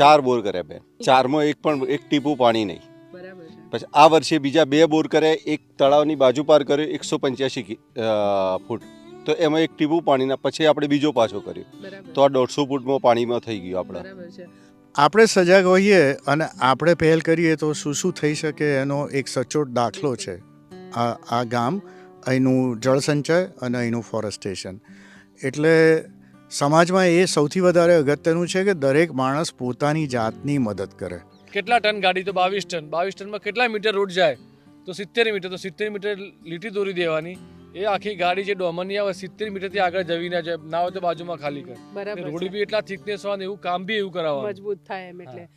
ચાર બોર કર્યા બેન. ચારમાં એક પણ એક ટીપું પાણી નહીં. પછી આ વર્ષે બીજા બે બોર કર્યા એક તળાવની બાજુ પાર કર્યો એકસો પંચ્યાસી ફૂટ. તો એમાં એક ટીપું પાણીના પછી આપણે બીજો પાછો કર્યો. તો આ દોઢસો ફૂટમાં પાણીમાં થઈ ગયું આપણે. આપણે સજાગ હોઈએ અને આપણે પહેલ કરીએ તો શું શું થઈ શકે એનો એક સચોટ દાખલો છે. આ આ ગામ અહીંનું જળસંચય અને અહીંનું ફોરેસ્ટેશન. એટલે સમાજમાં એ સૌથી વધારે અગત્યનું છે કે દરેક માણસ પોતાની જાતની મદદ કરે. કેટલા ટન ગાડી તો બાવીસ ટન. બાવીસ ટનમાં કેટલા મીટર રોડ જાય? તો સિત્તેર મીટર. તો સિત્તેર મીટર લીટી દોરી દેવાની. એ આખી ગાડી જે ડોમરની આવે સિત્તેર મીટરથી આગળ જવી ના જાય. ના હોય તો બાજુમાં ખાલી કર. બરાબર રોડ બી એટલા થિકનેસ હોય ને એવું કામ બી એવું કરાવવાનું. મજબૂત થાય એમ એટલે.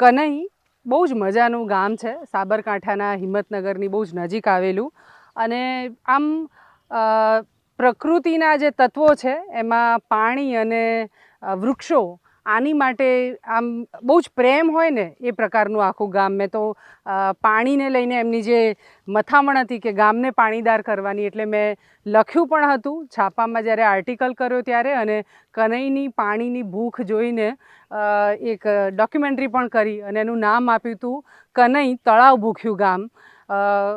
કનઈ બહુ જ મજાનું ગામ છે. સાબરકાંઠાના હિંમતનગરની બહુ જ નજીક આવેલું. અને આમ પ્રકૃતિના જે તત્વો છે, એમાં પાણી અને વૃક્ષો આની માટે આમ બહુ જ પ્રેમ હોય ને એ પ્રકારનું આખું ગામ. મેં તો પાણીને લઈને એમની જે મથામણ હતી કે ગામને પાણીદાર કરવાની, એટલે મેં લખ્યું પણ હતું. છાપામાં જ્યારે આર્ટિકલ કર્યો ત્યારે અને કનૈની પાણીની ભૂખ જોઈને એક ડોક્યુમેન્ટરી પણ કરી અને એનું નામ આપ્યું હતું કનૈ તળાવ ભૂખ્યું ગામ.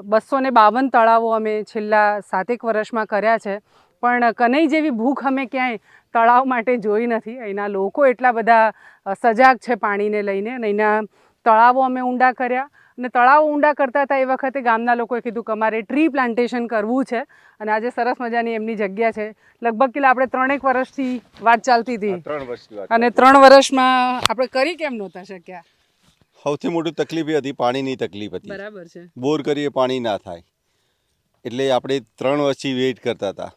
બસો ને બાવન તળાવો અમે છેલ્લા સાતેક વર્ષમાં કર્યા છે. પણ કનૈ જેવી ભૂખ અમે ક્યાંય તળાવ માટે જોઈ નથી. અહીંના લોકો એટલા બધા સજાગ છે પાણીને લઈને અને અહીંના તળાવો અમે ઊંડા કર્યા. અને તળાવો ઊંડા કરતા હતા એ વખતે ગામના લોકોએ કીધું કે અમારે ટ્રી પ્લાન્ટેશન કરવું છે અને આજે સરસ મજાની એમની જગ્યા છે. લગભગ કેટલા આપણે ત્રણેક વર્ષથી વાત ચાલતી હતી. અને ત્રણ વર્ષમાં આપણે કરી કેમ નહોતા શક્યા? સૌથી મોટી તકલીફ એ હતી પાણીની તકલીફ હતી. બરાબર છે. બોર કરીએ પાણી ના થાય. એટલે આપણે ત્રણ વર્ષથી વેઇટ કરતા હતા.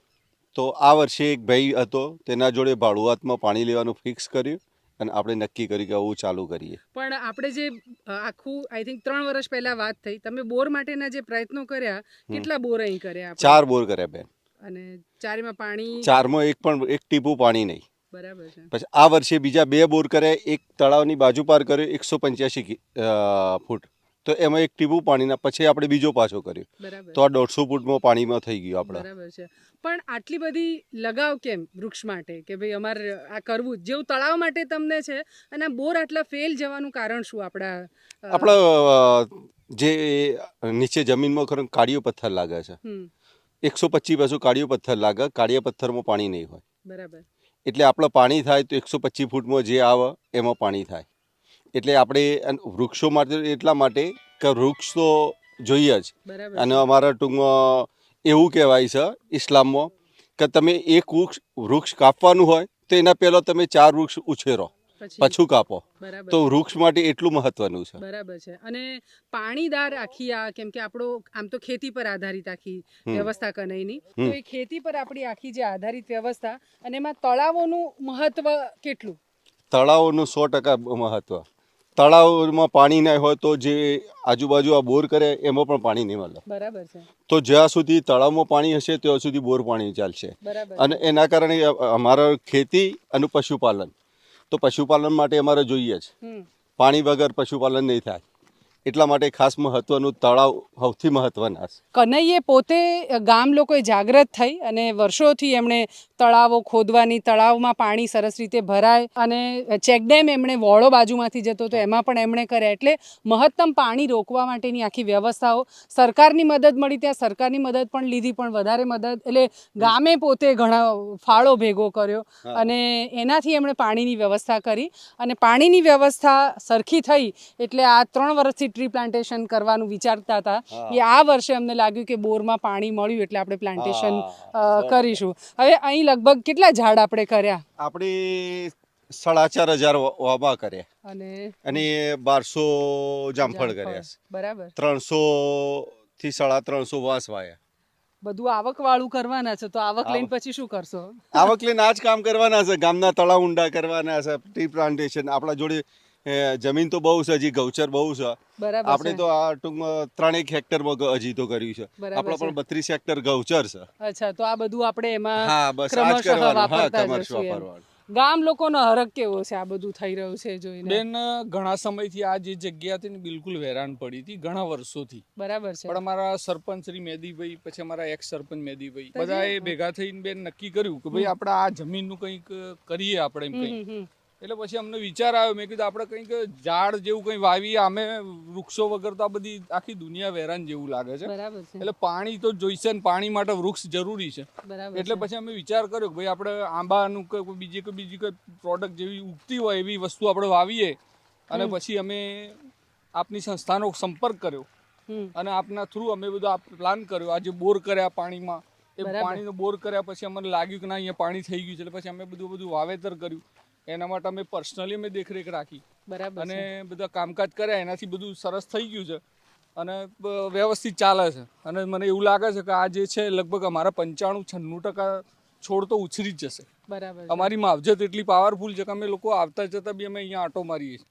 તો આ વર્ષે એક ભાઈ હતો તેના જોડે ભાડુઆતમાં પાણી લેવાનું ફિક્સ કર્યું અને આપણે નક્કી કર્યું કે આવું ચાલુ કરીએ. પણ આપણે જે આખું આઈ થિંક ત્રણ વર્ષ પહેલા વાત થઈ. તમે બોર માટેના જે પ્રયત્નો કર્યા કેટલા બોર અહીં કર્યા ચાર બોર કર્યા બેન. અને ચારમાં પાણી? ચારમાં એક પણ એક ટીપું પાણી નહીં. બરાબર છે. પછી આ વર્ષે બીજા બે બોર કર્યા એક તળાવની બાજુ પાર કર્યો એકસો પંચ્યાસી ફૂટ. તો એમાં એક ટીપું પાણીના પછી આપણે બીજો પાછો કર્યો. તો આ દોઢસો ફૂટમાં પાણીમાં થઈ ગયું આપણે. બરાબર છે. પણ આટલી બધી લગાવ કેમ વૃક્ષ માટે? કે ભાઈ અમારે આ કરવું જેવું તળાવ માટે તમને છે અને બોર આટલા ફેલ જવાનું કારણ શું આપણા આપણા જે નીચે જમીનમાં ખરો કાળિયો પથ્થર લાગે છે. એકસો પચીસ પાછું કાળિયો પથ્થર લાગે કાળિયા પથ્થરમાં પાણી નહીં હોય. બરાબર. એટલે આપણે પાણી થાય તો એકસો પચીસ ફૂટમાં જે આવે એમાં પાણી થાય. એટલે આપણે વૃક્ષો માટે એટલા માટે કે વૃક્ષ તો જોઈએ જ. અને અમારા ટૂંકમાં એવું કહેવાય છે ઇસ્લામમાં કે તમે એક વૃક્ષ વૃક્ષ કાપવાનું હોય તો એના પહેલાં તમે ચાર વૃક્ષ ઉછેરો પછી? કાપો. તો વૃક્ષ માટે એટલું મહત્વનું છે. બરાબર છે. અને પાણીદાર આખી આ કેમ કે આપણો આમ તો ખેતી પર આધારિત આખી વ્યવસ્થા કનૈની તો એ ખેતી પર આપણી આખી જે આધારિત વ્યવસ્થા અને એમાં તળાવોનું મહત્વ કેટલું? તળાવોનું સો ટકા મહત્વ. તળાવમાં પાણી નહીં હોય તો જે આજુબાજુ આ બોર કરે એમાં પણ પાણી નહીં મળે. બરાબર છે. તો જ્યાં સુધી તળાવમાં પાણી હશે ત્યાં સુધી બોર પાણી ચાલશે. અને એના કારણે અમારા ખેતી અને પશુપાલન. તો પશુપાલન માટે અમારે જોઈએ જ. પાણી વગર પશુપાલન નહીં થાય. એટલા માટે ખાસ મહત્વનું તળાવ સૌથી મહત્વના છે. કનૈયે પોતે ગામ લોકોએ જાગૃત થઈ અને વર્ષોથી એમણે તળાવો ખોદવાની તળાવમાં પાણી સરસ રીતે ભરાય અને ચેકડેમ એમણે વોળો બાજુમાંથી જતો તો એમાં પણ એમણે કર્યા. એટલે મહત્તમ પાણી રોકવા માટેની આખી વ્યવસ્થાઓ સરકારની મદદ મળી ત્યાં સરકારની મદદ પણ લીધી પણ વધારે મદદ એટલે ગામે પોતે ઘણા ફાળો ભેગો કર્યો અને એનાથી એમણે પાણીની વ્યવસ્થા કરી અને પાણીની વ્યવસ્થા સરખી થઈ એટલે આ ત્રણ વર્ષથી ટ્રી પ્લાન્ટેશન કરવાનું વિચારતા હતા. એ આ વર્ષે અમને લાગ્યું કે બોરમાં પાણી મળ્યું એટલે આપણે પ્લાન્ટેશન કરીશું. હવે અહીં લગભગ કેટલા ઝાડ આપણે કર્યા? આપણે સાડા ચાર હજાર વાબા કર્યા. અને અને બારસો જામફળ કર્યા બરાબર. ત્રણસો થી સાડા ત્રણસો વાસ વાયા. બધું આવક વાળું કરવાના છે તો આવક લઈને પછી શું કરશો? આવક લઈને આ જ કામ કરવાના છે ગામના તળાવ ઊંડા કરવાના છે ટી પ્લાન્ટેશન આપણા જોડે જમીન તો બહુ છે હજી ગૌચર બહુ છે. આપણે તો આ ટૂંકમાં ત્રણેક હેક્ટરમાં હજી તો કર્યું છે. આપણો પણ બત્રીસ હેક્ટર ગૌચર છે. અચ્છા તો આ બધું આપણે એમાં હા બસ આ જ કરવાનું. હા કમર્શ વાપરવાનું. ગામ લોકોનો હરક કેવો છે? આ બધું થઈ રહ્યું છે જોઈને. બેન ઘણા સમયથી આ જે જગ્યા હતી ને બિલકુલ વેરાન પડી હતી ઘણા વર્ષોથી. બરાબર છે. પણ અમારા સરપંચ શ્રી મેદીભાઈ પછી અમારા એક્સ સરપંચ મેદીભાઈ બધાએ ભેગા થઈને બેન નક્કી કર્યું કે ભાઈ આપણે આ જમીનનું કંઈક કરીએ આપણે એમ કંઈક. એટલે પછી અમને વિચાર આવ્યો. મેં કીધું આપણે કંઈક ઝાડ જેવું કંઈ વાવીએ અમે વૃક્ષો વગર તો આ બધી આખી દુનિયા વેરાન જેવું લાગે છે. એટલે પાણી તો જોઈશે ને પાણી માટે વૃક્ષ જરૂરી છે. એટલે પછી અમે વિચાર કર્યો કે ભાઈ આપણે આંબાનું કે કોઈ બીજી કોઈ બીજી કોઈ પ્રોડક્ટ જેવી ઉગતી હોય એવી વસ્તુ આપણે વાવીએ. અને પછી અમે આપની સંસ્થાનો સંપર્ક કર્યો. અને આપના થ્રુ અમે બધું આ પ્લાન કર્યો. આજે બોર કર્યા પાણીમાં એ. પાણીનો બોર કર્યા પછી અમને લાગ્યું કે ના અહીંયા પાણી થઈ ગયું છે. એટલે પછી અમે બધું બધું વાવેતર કર્યું. એના માટે અમે પર્સનલી અમે દેખરેખ રાખી. બરાબર અને બધા કામકાજ કર્યા એનાથી બધું સરસ થઈ ગયું છે. અને વ્યવસ્થિત ચાલે છે. અને મને એવું લાગે છે કે આ જે છે લગભગ અમારા પંચાણું છન્નું ટકા છોડ તો ઉછરી જ જશે. બરાબર અમારી માવજત એટલી પાવરફુલ છે કે અમે લોકો આવતા જતા બી અમે અહીંયા આંટો મારીએ છીએ.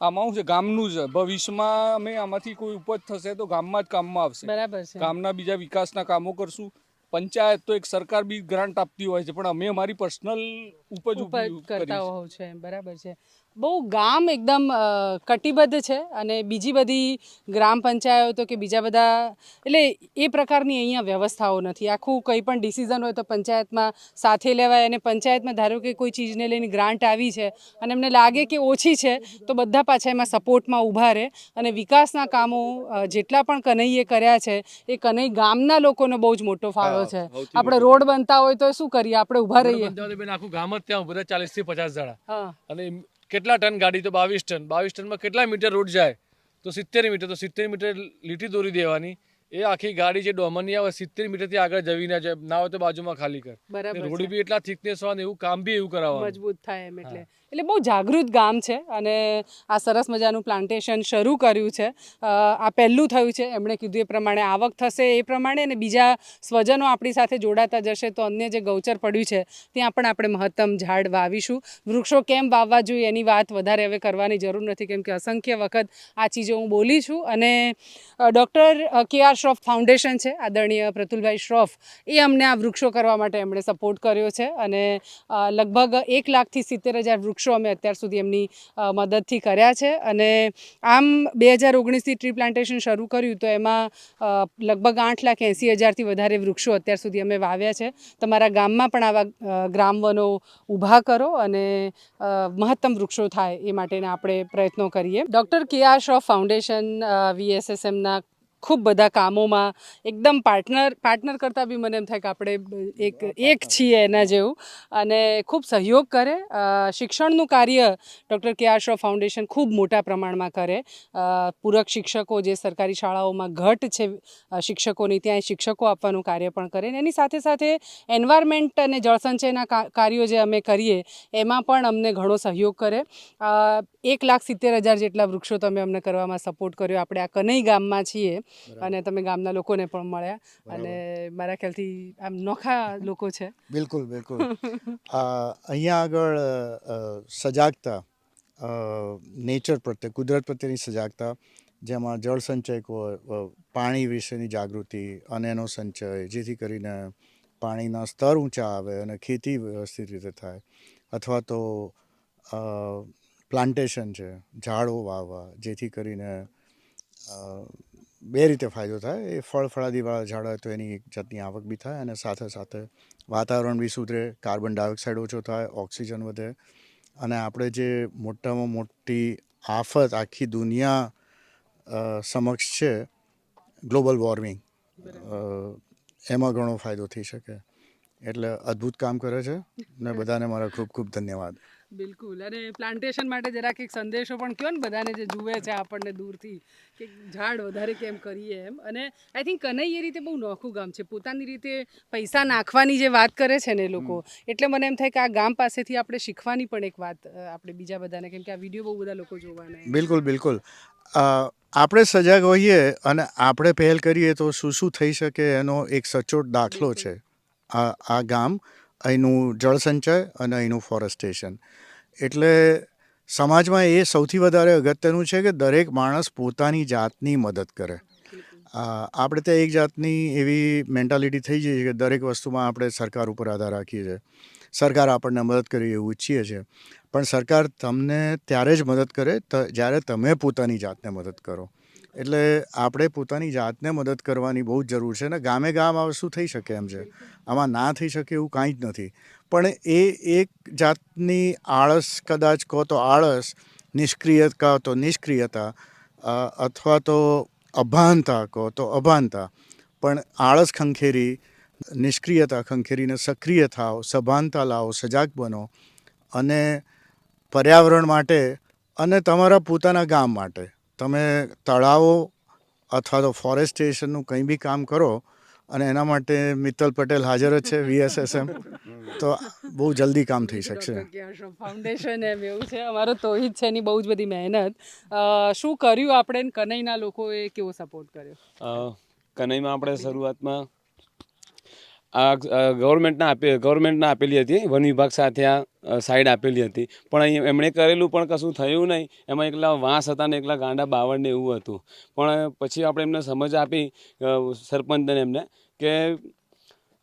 આમાં શું છે ગામનું છે. ભવિષ્યમાં અમે આમાંથી કોઈ ઉપજ થશે તો ગામમાં જ કામમાં આવશે. બરાબર છે. ગામના બીજા વિકાસના કામો કરશું. પંચાયત તો એક સરકાર બી ગ્રાન્ટ આપતી હોય છે પણ અમે અમારી પર્સનલ ઉપજ કરતા કરી હોવ છે બરાબર છે. બહુ ગામ એકદમ કટિબદ્ધ છે અને બીજી બધી ગ્રામ પંચાયતો કે બીજા બધા એટલે એ પ્રકારની અહીંયા વ્યવસ્થાઓ નથી. આખું કંઈ પણ ડિસિઝન હોય તો પંચાયતમાં સાથે લેવાય અને પંચાયતમાં ધારો કે કોઈ ચીજને લઈને ગ્રાન્ટ આવી છે અને એમને લાગે કે ઓછી છે તો બધા પાછા એમાં સપોર્ટમાં ઊભા રહે અને વિકાસના કામો જેટલા પણ કનૈયે કર્યા છે એ કનૈ ગામના લોકોનો બહુ જ મોટો ફાળો છે. આપણે રોડ બનતા હોય તો શું કરીએ? આપણે ઊભા રહીએ. આખું ગામ જ ત્યાં બધા ચાલીસથી પચાસ જણા. અને કેટલા ટન ગાડી? તો બાવીસ ટન. બાવીસ ટનમાં કેટલા મીટર રોડ જાય? તો સિત્તેર મીટર. તો સિત્તેર મીટર લીટી દોરી દેવાની. એ આખી ગાડી જે ડોમરની આવે સિત્તેર મીટરથી આગળ જવી ના જાય. ના હોય તો બાજુમાં ખાલી કર. રોડ બી એટલા થિકનેસ હોય ને એવું કામ બી એવું કરાવવાનું. મજબૂત થાય એમ એટલે. એટલે બહુ જાગૃત ગામ છે અને આ સરસ મજાનું પ્લાન્ટેશન શરૂ કર્યું છે. આ પહેલું થયું છે. એમણે કીધું એ પ્રમાણે આવક થશે એ પ્રમાણે અને બીજા સ્વજનો આપણી સાથે જોડાતા જશે તો અન્ય જે ગૌચર પડ્યું છે ત્યાં પણ આપણે મહત્તમ ઝાડ વાવીશું. વૃક્ષો કેમ વાવવા જોઈએ એની વાત વધારે હવે કરવાની જરૂર નથી કેમ કે અસંખ્ય વખત આ ચીજો હું બોલી છું અને ડૉક્ટર કે આર શ્રોફ ફાઉન્ડેશન છે, આદરણીય પ્રતુલભાઈ શ્રોફ, એ અમને આ વૃક્ષો કરવા માટે એમણે સપોર્ટ કર્યો છે અને લગભગ એક લાખથી સિત્તેર હજાર વૃક્ષો અમે અત્યાર સુધી એમની મદદથી કર્યા છે. અને આમ બે હજાર ઓગણીસથી ટ્રી પ્લાન્ટેશન શરૂ કર્યું તો એમાં લગભગ આઠ લાખ એંસી હજારથી વધારે વૃક્ષો અત્યાર સુધી અમે વાવ્યા છે. તમારા ગામમાં પણ આવા ગ્રામવનો ઊભા કરો અને મહત્તમ વૃક્ષો થાય એ માટેના આપણે પ્રયત્નો કરીએ. ડૉક્ટર કે આર શ્રોફ ફાઉન્ડેશન વીએસએસએમના ખૂબ બધા કામોમાં એકદમ પાર્ટનર પાર્ટનર કરતાં બી મને એમ થાય કે આપણે એક એક છીએ એના જેવું. અને ખૂબ સહયોગ કરે. શિક્ષણનું કાર્ય ડૉક્ટર કે આર શ્રોફ ફાઉન્ડેશન ખૂબ મોટા પ્રમાણમાં કરે. પૂરક શિક્ષકો જે સરકારી શાળાઓમાં ઘટ છે શિક્ષકોની ત્યાં શિક્ષકો આપવાનું કાર્ય પણ કરે એની સાથે સાથે એન્વાયરમેન્ટ અને જળસંચયના કાર્યો જે અમે કરીએ એમાં પણ અમને ઘણો સહયોગ કરે. એક લાખ સિત્તેર હજાર જેટલા વૃક્ષો તમે અમને કરવામાં સપોર્ટ કર્યો. આપણે આ કનઈ ગામમાં છીએ. અને તમે ગામના લોકોને પણ મળ્યા. અને મારા ખ્યાલથી આમ નોખા લોકો છે. બિલકુલ બિલકુલ. આ અહીંયા આગળ સજાગતા નેચર પ્રત્યે કુદરત પ્રત્યેની સજાગતા જેમાં જળ સંચય પાણી વિશેની જાગૃતિ અને એનો સંચય જેથી કરીને પાણીના સ્તર ઊંચા આવે અને ખેતી વ્યવસ્થિત રીતે થાય. અથવા તો પ્લાન્ટેશન છે ઝાડો વાવવા જેથી કરીને બે રીતે ફાયદો થાય. એ ફળ ફળાદીવાળા ઝાડ હોય તો એની એક જાતની આવક બી થાય અને સાથે સાથે વાતાવરણ બી સુધરે, કાર્બન ડાયોક્સાઇડ ઓછો થાય, ઓક્સિજન વધે અને આપણે જે મોટામાં મોટી આફત આખી દુનિયા સમક્ષ છે, ગ્લોબલ વોર્મિંગ એમાં ઘણો ફાયદો થઈ શકે. એટલે અદ્ભુત કામ કરે છે ને બધાને મારા ખૂબ ખૂબ ધન્યવાદ. બિલકુલ. અને પ્લાન્ટેશન માટે જરાક એક સંદેશો પણ કયો ને બધાને જે જુએ છે આપણને દૂરથી કે ઝાડ વધારે કેમ કરીએ એમ. અને આઈ થિંક કનૈ એ રીતે બહુ નોખું ગામ છે. પોતાની રીતે પૈસા નાખવાની જે વાત કરે છે ને લોકો એટલે મને એમ થાય કે આ ગામ પાસેથી આપણે શીખવાની પણ એક વાત આપણે બીજા બધાને કેમ કે આ વીડિયો બહુ બધા લોકો જોવાના બિલકુલ બિલકુલ. આપણે સજાગ હોઈએ અને આપણે પહેલ કરીએ તો શું શું થઈ શકે એનો એક સચોટ દાખલો છે. આ આ ગામ અહીંનું જળસંચય અને અહીંનું ફોરેસ્ટેશન. એટલે સમાજમાં એ સૌથી વધારે અગત્યનું છે કે દરેક માણસ પોતાની જાતની મદદ કરે. આપણે ત્યાં એક જાતની એવી મેન્ટાલિટી થઈ જઈએ છે કે દરેક વસ્તુમાં આપણે સરકાર ઉપર આધાર રાખીએ છીએ. સરકાર આપણને મદદ કરે એવું ઈચ્છીએ છીએ. પણ સરકાર તમને ત્યારે જ મદદ કરે જ્યારે તમે પોતાની જાતને મદદ કરો. એટલે આપણે પોતાની જાતને મદદ કરવાની બહુ જ જરૂર છે ને ગામે ગામ આ વસ્તુ થઈ શકે એમ છે? આમાં ના થઈ શકે એવું કાંઈ જ નથી. પણ એ એક જાતની આળસ કદાચ કહો તો આળસ નિષ્ક્રિય કહો તો નિષ્ક્રિયતા અથવા તો અભાનતા કહો તો અભાનતા. પણ આળસ ખંખેરી, નિષ્ક્રિયતા ખંખેરીને સક્રિય થાઓ સભાનતા લાવો, સજાગ બનો અને પર્યાવરણ માટે અને તમારા પોતાના ગામ માટે. તમે તળાવો અથવા તો ફોરેસ્ટેશનનું કંઈ બી કામ કરો અને એના માટે મિત્તલ પટેલ હાજર જ છે વીએસએસએમ તો બહુ જલ્દી કામ થઈ શકશે. ફાઉન્ડેશન એમ એવું છે. અમારો તોહિત છે એની બહુ જ બધી મહેનત. શું કર્યું આપણે કનૈના લોકોએ કેવો સપોર્ટ કર્યો? કનૈમાં આપણે શરૂઆતમાં આ ગવર્મેન્ટના આપે ગવર્મેન્ટના આપેલી હતી, વન વિભાગ સાથે આ સાઈડ આપેલી હતી. પણ અહીં એમણે કરેલું પણ કશું થયું નહીં. એમાં એકલા વાંસ હતા ને એકલા ગાંડા બાવળ ને એવું હતું. પણ પછી આપણે એમને સમજ આપી સરપંચને એમને કે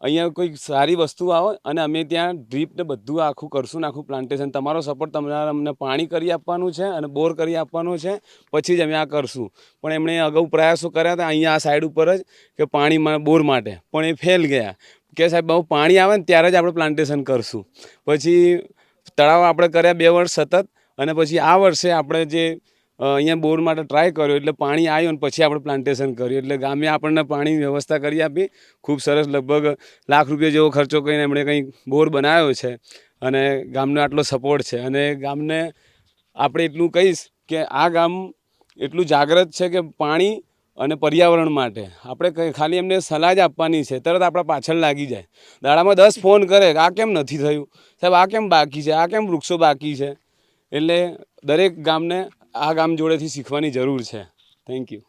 અહીંયા કોઈ સારી વસ્તુ આવે અને અમે ત્યાં ડ્રીપને બધું આખું કરશું ને આખું પ્લાન્ટેશન તમારો સપોર્ટ તમારે અમને પાણી કરી આપવાનું છે અને બોર કરી આપવાનું છે. પછી જ અમે આ કરશું. પણ એમણે અગાઉ પ્રયાસો કર્યા હતા અહીંયા આ સાઈડ ઉપર જ કે પાણીમાં બોર માટે. પણ એ ફેલ ગયા. કે સાહેબ, બહુ પાણી આવે ને ત્યારે જ આપણે પ્લાન્ટેશન કરશું. પછી તળાવ આપણે કર્યા બે વર્ષ સતત અને પછી આ વર્ષે આપણે જે અહીંયા બોર માટે ટ્રાય કર્યો એટલે પાણી આવ્યું ને પછી આપણે પ્લાન્ટેશન કર્યું. એટલે ગામે આપણને પાણીની વ્યવસ્થા કરી આપી. ખૂબ સરસ લગભગ લાખ રૂપિયા જેવો ખર્ચો કરીને એમણે કંઈક બોર બનાવ્યો છે અને ગામનો આટલો સપોર્ટ છે. અને ગામને આપણે એટલું કહીશ કે આ ગામ એટલું જાગ્રત છે કે પાણી અને પર્યાવરણ માટે. આપણે કંઈ ખાલી એમને સલાહ જ આપવાની છે. તરત આપણા પાછળ લાગી જાય. દાડામાં દસ ફોન કરે. આ કેમ નથી થયું? સાહેબ, આ કેમ બાકી છે? આ કેમ વૃક્ષો બાકી છે? એટલે દરેક ગામને આ ગામ જોડેથી શીખવાની જરૂર છે. Thank you